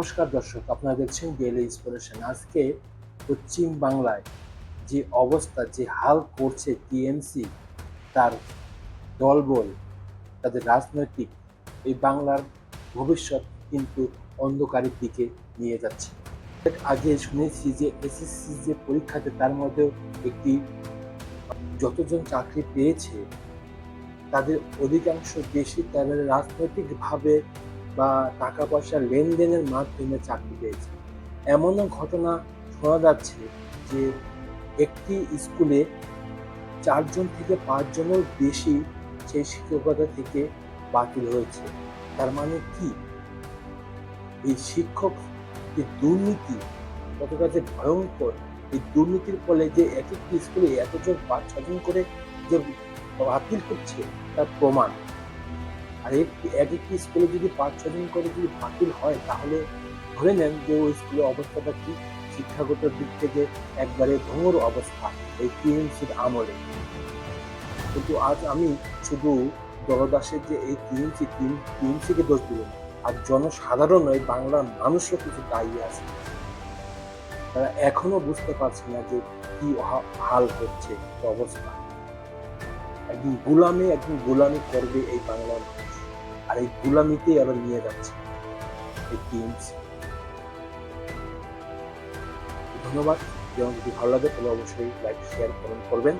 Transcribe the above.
নমস্কার দর্শক, আপনারা দেখছেন ডেইলি ইন্সপিরেশন আজকে পশ্চিম বাংলায় যে অবস্থা, যে হাল করছে টিএমসি, তার দলবল, তাদের রাজনৈতিক, এই বাংলার ভবিষ্যৎ কিন্তু অন্ধকারের দিকে নিয়ে যাচ্ছে। আগে শুনেছি যে এসএসসি যে পরীক্ষাতে তার মধ্যেও একটি যতজন চাকরি পেয়েছে, তাদের অধিকাংশ বেশি তাদের রাজনৈতিকভাবে বা টাকা পয়সা লেনদেনের মাধ্যমে চাকরি পেয়েছে। এমনও ঘটনা শোনা যাচ্ছে যে একটি স্কুলে চারজন থেকে পাঁচজনের বেশি সেই শিক্ষকতা থেকে বাতিল হয়েছে। তার মানে কি? এই শিক্ষক যে দুর্নীতি কতটা যে ভয়ঙ্কর, এই দুর্নীতির ফলে যে এক একটি স্কুলে এতজন পাঁচ ছজন করে যে বাতিল হচ্ছে, তার প্রমাণ। আর এক একটি স্কুলে যদি পাঁচ ছজন করে যদি বাতিল হয়, তাহলে ধরে নেন যে ওই স্কুলের অবস্থাটা কি? শিক্ষাগত দিক থেকে একবারে ভঙ্গুর অবস্থা এই টিএমসির আমলে। কিন্তু আজ আমি শুধু দলদাসের যে এই টিএমসি টিএমসিকে দোষ দিল আর জনসাধারণ এই বাংলার মানুষও কিছু দায়ী আছে। তারা এখনও বুঝতে পারছে না যে কি হাল হচ্ছে অবস্থা। একদিন গোলামে একদিন গুলামি করবে এই বাংলার মানুষ। এই গুলামিতেই আবার নিয়ে যাচ্ছে। ধন্যবাদ। এবং যদি ভালো লাগে, তাহলে অবশ্যই লাইক শেয়ার কমেন্ট করবেন।